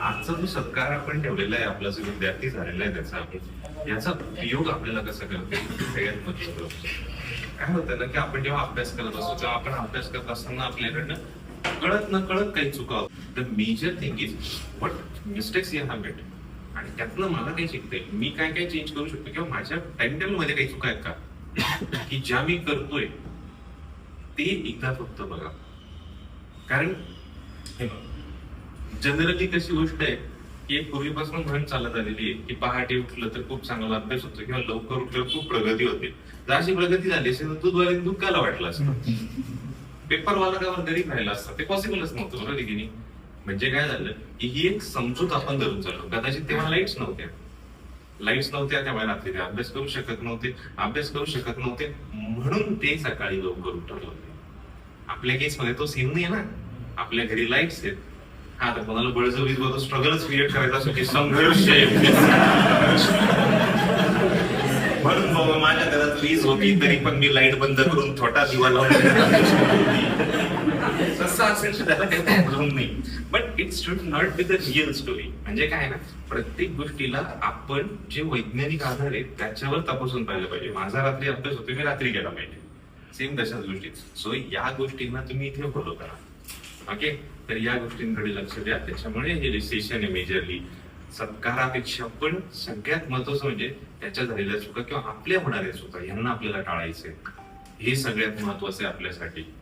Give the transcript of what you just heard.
आजचा जो सत्कार आपण ठेवलेला आहे आपला जो विद्यार्थी झालेला आहे त्याचा याचा उपयोग आपल्याला कसा करते सगळ्यात महत्वाचं काय होतं ना की आपण जेव्हा अभ्यास करत असतो तेव्हा आपण अभ्यास करत असताना आपल्याकडनं कळत न कळत काही चुका the major thing is but mistakes या हॅबिट आणि त्यातनं मला काही शिकते मी काय काय चेंज करू शकतो? किंवा माझ्या टाइम टेबलमध्ये काही चुका आहेत का? की ज्या मी करतोय ते एकदा फक्त बघा. कारण हे जनरली कशी गोष्ट आहे की एक पूर्वीपासून म्हण चालत आलेली आहे की पहाटे उठलं तर खूप चांगला अभ्यास होतो किंवा लवकर उठलं खूप प्रगती होते. जर अशी प्रगती झाली असेल तर दूधवाले दूध काला वाटलं असतं. पेपरवाला का गरीब राहिला असतं. ते पॉसिबलच नव्हतं बरोबर की नाही? म्हणजे काय झालं की ही एक समजूत आपण धरून चाललो. कदाचित तेव्हा लाईट्स नव्हत्या. लाईट्स नव्हत्या त्यामुळे रात्री ते अभ्यास करू शकत नव्हते. अभ्यास करू शकत नव्हते. म्हणून ते सकाळी लवकर उठत होते आपल्या केस मध्ये तो सीन नाही ना. आपल्या घरी लाईट्स आहेत. हा तर कोणाला बळजबरीत बोलतो स्ट्रगलच क्रिएट करायचा असतो की संघर्ष म्हणून बाबा माझ्या घरात वीज होती तरी पण मी लाइट बंद करून छोटा दिवा लावून तसं असेल तर त्याला काही प्रॉब्लेम नाही. But it should not be the real story म्हणजे काय ना प्रत्येक गोष्टीला आपण जे वैज्ञानिक आधार आहेत त्याच्यावर तपासून पाहिलं पाहिजे. माझा रात्री अभ्यास होतो मी रात्री गेला पाहिजे. सेम तशाच गोष्टी सो या गोष्टींना तुम्ही इथे फॉलो करा. ओके? तर या गोष्टींकडे लक्ष द्या. त्याच्यामुळे हे रिसेशन आहे मेजरली सत्कारापेक्षा पण सगळ्यात महत्वाचं म्हणजे त्याच्या झालेल्या चुका किंवा आपल्या होणाऱ्या चुका यांना आपल्याला टाळायचे हे सगळ्यात महत्वाचं आहे आपल्यासाठी.